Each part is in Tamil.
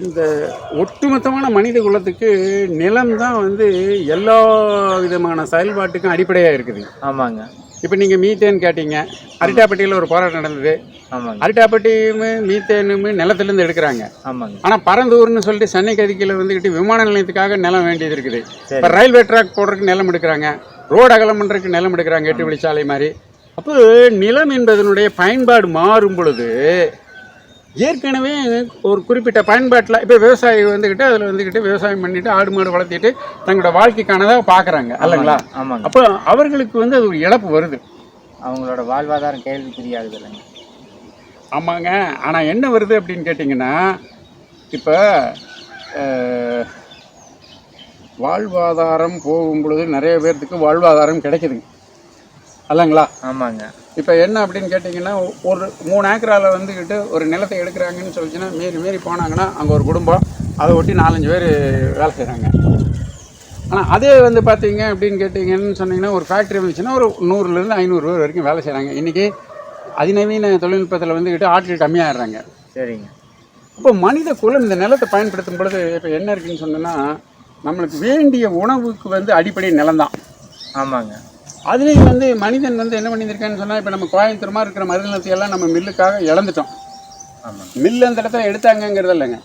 இந்த ஒட்டுமொத்தமான மனித குலத்துக்கு நிலம் தான் வந்து எல்லா விதமான செயல்பாட்டுக்கும் அடிப்படையாக இருக்குது. ஆமாங்க. இப்போ நீங்கள் மீத்தேன் கேட்டீங்க. அரிட்டாப்பட்டியில் ஒரு போராட்டம் நடந்தது. ஆமாங்க. அரிட்டாப்பட்டியும் மீத்தேனும் நிலத்துலேருந்து எடுக்கிறாங்க. ஆமாங்க. ஆனால் பரந்தூர்னு சொல்லிட்டு சென்னை கதிக்கையில் வந்துக்கிட்டு விமான நிலையத்துக்காக நிலம் வேண்டியது இருக்குது. இப்போ ரயில்வே ட்ராக் போடுறதுக்கு நிலம் எடுக்கிறாங்க. ரோடு அகலம் பண்ணுறதுக்கு நிலம் எடுக்கிறாங்க எட்டு வழிச்சாலை மாதிரி. அப்போ நிலம் என்பதனுடைய பயன்பாடு மாறும் பொழுது ஏற்கனவே ஒரு குறிப்பிட்ட பயன்பாட்டில் இப்போ விவசாயி வந்துக்கிட்டு அதில் வந்துக்கிட்டு விவசாயம் பண்ணிட்டு ஆடு மாடு வளர்த்திட்டு தங்களோட வாழ்க்கைக்கானதாக பார்க்குறாங்க அல்லங்களா? ஆமாங்க அப்போ அவர்களுக்கு வந்து அது ஒரு இழப்பு வருது. அவங்களோட வாழ்வாதாரம் கேள்விக்குறியாகுது இல்லைங்க. ஆமாங்க. ஆனால் என்ன வருது அப்படின்னு கேட்டிங்கன்னா இப்போ வாழ்வாதாரம் போகும் பொழுது நிறைய பேர்த்துக்கு வாழ்வாதாரம் கிடைக்குதுங்க. அல்லங்களா? ஆமாங்க. இப்போ என்ன அப்படின்னு கேட்டிங்கன்னா ஒரு மூணு ஏக்கரால் வந்துக்கிட்டு ஒரு நிலத்தை எடுக்கிறாங்கன்னு சொல்லிச்சுன்னா மீறி மீறி போனாங்கன்னா அங்கே ஒரு குடும்பம் அதை ஒட்டி நாலஞ்சு பேர் வேலை செய்கிறாங்க ஆனால் அதே வந்து பார்த்தீங்க அப்படின்னு கேட்டிங்கன்னு சொன்னீங்கன்னா ஒரு ஃபேக்ட்ரி வந்துச்சுன்னா ஒரு நூறுலேருந்து ஐநூறு பேர் வரைக்கும் வேலை செய்கிறாங்க இன்றைக்கி அதிநவீன தொழில்நுட்பத்தில் வந்துக்கிட்டு ஆட்கள் கம்மியாகிடுறாங்க சரிங்க. அப்போ மனித குலம் இந்த நிலத்தை பயன்படுத்தும் பொழுது இப்போ என்ன இருக்குன்னு சொன்னோன்னா நம்மளுக்கு வேண்டிய உணவுக்கு வந்து அடிப்படை நிலம்தான் ஆமாங்க. அதுலேயும் வந்து மனிதன் வந்து என்ன பண்ணியிருக்கான்னு சொன்னால் இப்போ நம்ம கோயம்புத்தூர் மாதிரி இருக்கிற மருத நிலத்தையெல்லாம் நம்ம மில்லுக்காக இழந்துட்டோம். மில்லு அந்த இடத்துல எடுத்தாங்கங்கிறது இல்லைங்க.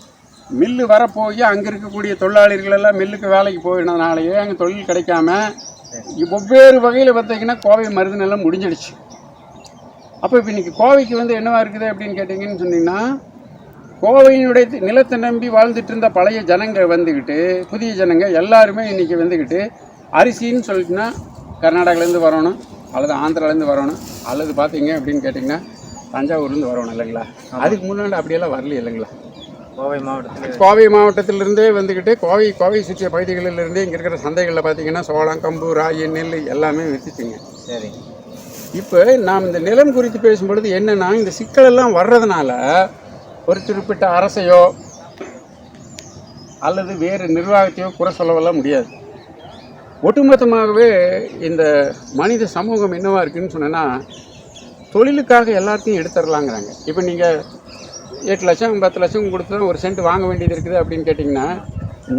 மில்லு வரப்போய் அங்கே இருக்கக்கூடிய தொழிலாளர்கள் எல்லாம் மில்லுக்கு வேலைக்கு போயினதுனாலேயே அங்கே தொழில் கிடைக்காம வெவ்வேறு வகையில் பார்த்தீங்கன்னா கோவை மருது நிலம் முடிஞ்சிடுச்சு. அப்போ இப்போ இன்னைக்கு கோவைக்கு வந்து என்னவா இருக்குது அப்படின்னு கேட்டிங்கன்னு சொன்னீங்கன்னா கோவையினுடைய நிலத்தை நம்பி வாழ்ந்துட்டு இருந்த பழைய ஜனங்க வந்துக்கிட்டு புதிய ஜனங்க எல்லாருமே இன்னைக்கு வந்துக்கிட்டு அரிசின்னு சொல்லிட்டுனா கர்நாடகாலேருந்து வரணும் அல்லது ஆந்திராலேருந்து வரணும் அல்லது பார்த்தீங்க அப்படின்னு கேட்டிங்கன்னா தஞ்சாவூர்லேருந்து வரணும் இல்லைங்களா? அதுக்கு முன்னாடி அப்படியெல்லாம் வரல இல்லைங்களா? கோவை மாவட்டத்தில். கோவை மாவட்டத்திலிருந்தே வந்துக்கிட்டு கோவை கோவை சுற்றிய பகுதிகளிலிருந்தே இங்கே இருக்கிற சந்தைகளில் பார்த்தீங்கன்னா சோளம் கம்பு ராகி நெல் எல்லாமே விற்றுச்சுங்க சரிங்க இப்போ நாம் இந்த நிலம் குறித்து பேசும்பொழுது என்னன்னா இந்த சிக்கலெல்லாம் வர்றதுனால ஒரு குறிப்பிட்ட அரசையோ அல்லது வேறு நிர்வாகத்தையோ குறை சொல்லவெல்லாம் முடியாது. ஒட்டுமொத்தமாகவே இந்த மனித சமூகம் என்னவாக இருக்குன்னு சொன்னேன்னா தொழிலுக்காக எல்லாத்தையும் எடுத்துடலாங்கிறாங்க இப்போ நீங்கள் எட்டு லட்சம் பத்து லட்சம் கொடுத்து தான் ஒரு சென்ட் வாங்க வேண்டியது இருக்குது அப்படின்னு கேட்டிங்கன்னா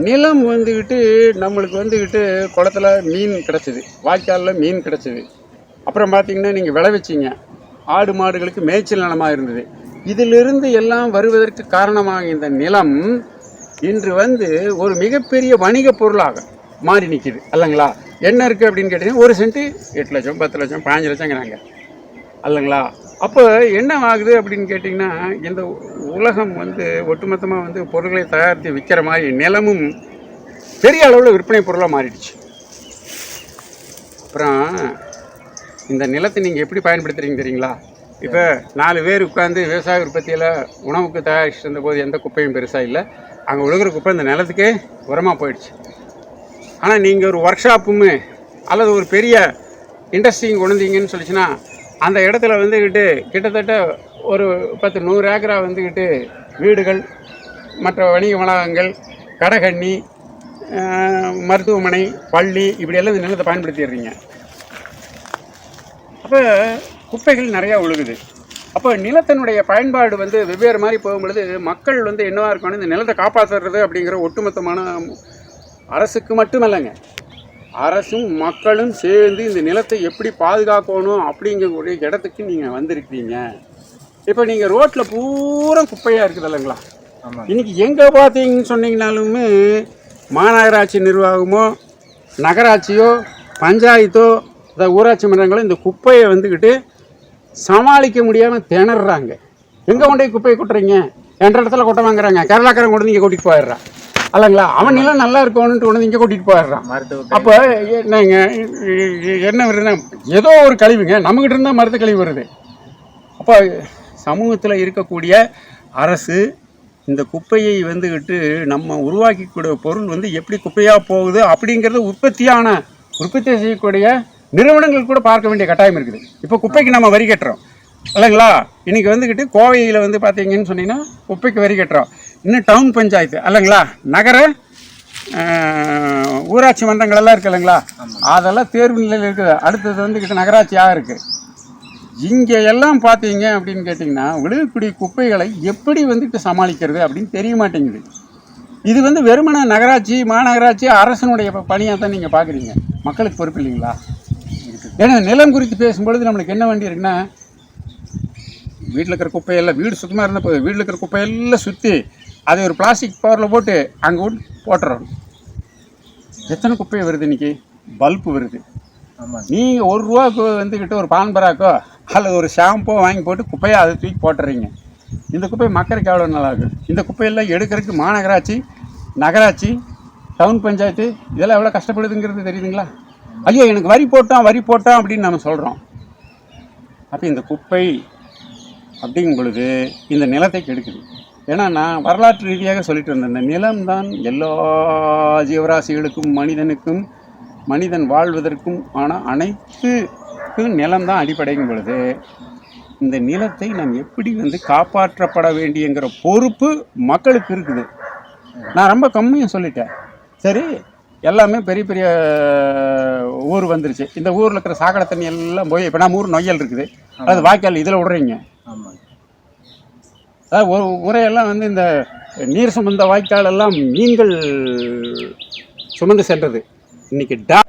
நிலம் வந்துக்கிட்டு நம்மளுக்கு வந்துக்கிட்டு குளத்துல மீன் கிடச்சிது. வாய்க்காலில் மீன் கிடச்சிது. அப்புறம் பார்த்திங்கன்னா நீங்கள் விளைவிச்சிங்க ஆடு மாடுகளுக்கு மேய்ச்சல் நிலமாக இருந்தது. இதிலிருந்து எல்லாம் வருவதற்கு காரணமாக இந்த நிலம் இன்று வந்து ஒரு மிகப்பெரிய வணிக பொருளாக மாறி நிற்கிது அல்லங்களா? என்ன இருக்குது அப்படின்னு கேட்டிங்கன்னா ஒரு சென்ட்டு எட்டு லட்சம் பத்து லட்சம் பாஞ்சு லட்சங்கிறாங்க. அல்லங்களா? அப்போ என்ன ஆகுது அப்படின்னு கேட்டிங்கன்னா இந்த உலகம் வந்து ஒட்டுமொத்தமாக வந்து பொருட்களை தயாரித்து விற்கிற மாதிரி நிலமும் பெரிய அளவில் விற்பனை பொருளாக மாறிடுச்சு. அப்புறம் இந்த நிலத்தை நீங்கள் எப்படி பயன்படுத்துறீங்க தெரியுங்களா? இப்போ நாலு பேர் உட்காந்து விவசாய உற்பத்தியில் உணவுக்கு தயாரிச்சுட்டு இருந்தபோது எந்த குப்பையும் பெருசாக இல்லை. அங்கே விழுகிற குப்பை இந்த நிலத்துக்கே உரமாக போயிடுச்சு. ஆனால் நீங்கள் ஒரு ஒர்க் ஷாப்புமே அல்லது ஒரு பெரிய இண்டஸ்ட்ரியும் கொண்டுந்தீங்கன்னு சொல்லிச்சுன்னா அந்த இடத்துல வந்துக்கிட்டு கிட்டத்தட்ட ஒரு பத்து நூறு ஏக்கரா வந்துக்கிட்டு வீடுகள் மற்ற வணிக வளாகங்கள் கடகண்ணி மருத்துவமனை பள்ளி இப்படியெல்லாம் இந்த நிலத்தை பயன்படுத்திடுறீங்க. அப்போ குப்பைகள் நிறையா ஒழுகுது. அப்போ நிலத்தினுடைய பயன்பாடு வந்து வெவ்வேறு மாதிரி போகும்பொழுது மக்கள் வந்து என்னவாக இருக்கணும் இந்த நிலத்தை காப்பாற்றுறது அப்படிங்கிற ஒட்டுமொத்தமான அரசுக்கு மட்டுமல்லங்க. அரசும் மக்களும் சேர்ந்து இந்த நிலத்தை எப்படி பாதுகாக்கணும் அப்படிங்கக்கூடிய இடத்துக்கு நீங்கள் வந்திருக்கிறீங்க. இப்போ நீங்கள் ரோட்டில் பூரா குப்பையாக இருக்குது இல்லைங்களா இன்னைக்கு எங்கே பார்த்தீங்கன்னு சொன்னீங்கனாலுமே மாநகராட்சி நிர்வாகமோ நகராட்சியோ பஞ்சாயத்தோ இந்த ஊராட்சி மன்றங்களோ இந்த குப்பையை வந்துக்கிட்டு சமாளிக்க முடியாமல் திணறாங்க. எங்கே கொண்டு போய் குப்பையை கொட்டுறீங்க? என்ற இடத்துல கொட்ட வாங்குறாங்க. கேரளாக்காரன் கொண்டு வந்து இங்கே கூட்டிகிட்டு போயிடுறான் அல்லங்களா அவன் நிலம் நல்லா இருக்கணுன்ட்டு கொண்டு வந்து இங்கே கூட்டிகிட்டு போயிடுறான். மருத்துவ அப்போ என்னங்க என்ன வருதுன்னா ஏதோ ஒரு கழிவுங்க நம்மகிட்ட இருந்தால் மருத்து கழிவு வருது. அப்போ சமூகத்தில் இருக்கக்கூடிய அரசு இந்த குப்பையை வந்துக்கிட்டு நம்ம உருவாக்கிக்கூடிய பொருள் வந்து எப்படி குப்பையாக போகுது அப்படிங்கிறது உற்பத்தியான உற்பத்தி செய்யக்கூடிய நிறுவனங்கள் கூட பார்க்க வேண்டிய கட்டாயம் இருக்குது. இப்போ குப்பைக்கு நம்ம வரி கட்டுறோம். இல்லைங்களா இன்னைக்கு வந்துக்கிட்டு கோவையில் வந்து பார்த்தீங்கன்னு சொன்னீங்கன்னா குப்பைக்கு வரி கட்டுறோம். இன்னும் டவுன் பஞ்சாயத்து இல்லைங்களா நகர ஊராட்சி மன்றங்கள் எல்லாம் இருக்கு இல்லைங்களா? அதெல்லாம் தேர்வு நிலையில் இருக்குது. அடுத்தது வந்துக்கிட்டு நகராட்சியாக இருக்குது இங்கே எல்லாம் பார்த்தீங்க அப்படின்னு கேட்டிங்கன்னா விழுகக்கூடிய குப்பைகளை எப்படி வந்துட்டு சமாளிக்கிறது அப்படின்னு தெரிய மாட்டேங்குது. இது வந்து வெறுமனே நகராட்சி மாநகராட்சி அரசனுடைய பணியாக தான் நீங்கள் பார்க்குறீங்க மக்களுக்கு பொறுப்பு இல்லைங்களா? ஏன்னா நிலம் குறித்து பேசும்பொழுது நம்மளுக்கு என்ன வேண்டி இருக்குன்னா வீட்டில் இருக்கிற குப்பையெல்லாம் வீடு சுத்தமாக இருந்த போது வீட்டில் இருக்கிற குப்பையெல்லாம் சுற்றி அதை ஒரு பிளாஸ்டிக் கவரில் போட்டு அங்கே கொண்டு போட்டுறோம் எத்தனை குப்பை வருது இன்னைக்கு? பல்பு வருது. ஆமாங்க நீங்கள் ஒரு ரூபாய்க்கு வந்துக்கிட்டு ஒரு பான் பராக்கோ அல்லது ஒரு ஷாம்போ வாங்கி போட்டு குப்பையை அதை தூக்கி போட்டுறீங்க. இந்த குப்பை மக்களுக்கு எவ்வளோ நல்லா இருக்கும் இந்த குப்பையெல்லாம் எடுக்கிறதுக்கு மாநகராட்சி நகராட்சி டவுன் பஞ்சாயத்து இதெல்லாம் எவ்வளோ கஷ்டப்படுதுங்கிறது தெரியுதுங்களா? ஐயோ எனக்கு வரி போட்டோம் வரி போட்டோம் அப்படின்னு நம்ம சொல்கிறோம் அப்போ இந்த குப்பை அப்படிங்கும் பொழுது இந்த நிலத்தை கெடுக்குது. ஏன்னா நான் வரலாற்று ரீதியாக சொல்லிட்டு இருந்தேன் இந்த நிலம்தான் எல்லா ஜீவராசிகளுக்கும் மனிதனுக்கும் மனிதன் வாழ்வதற்கும் ஆன அனைத்துக்கும் நிலம்தான் அடிப்படைங்கும் பொழுது இந்த நிலத்தை நாம் எப்படி வந்து காப்பாற்றப்பட வேண்டியங்கிற பொறுப்பு மக்களுக்கு இருக்குது. நான் ரொம்ப கம்மியாக சொல்லிட்டேன். சரி எல்லாமே பெரிய பெரிய ஊர் வந்துருச்சு. இந்த ஊரில் இருக்கிற சாக்கடை தண்ணி எல்லாம் போய் இப்போ நம்ம ஊர் நொய்யல் இருக்குது. அது வாய்க்கால் இதில் விடுறீங்க. அதாவது ஒரு உரையெல்லாம் வந்து இந்த நீர் சுமந்த வாய்க்கால் எல்லாம் மீன்கள் சுமந்து சென்றது. இன்னைக்கு டா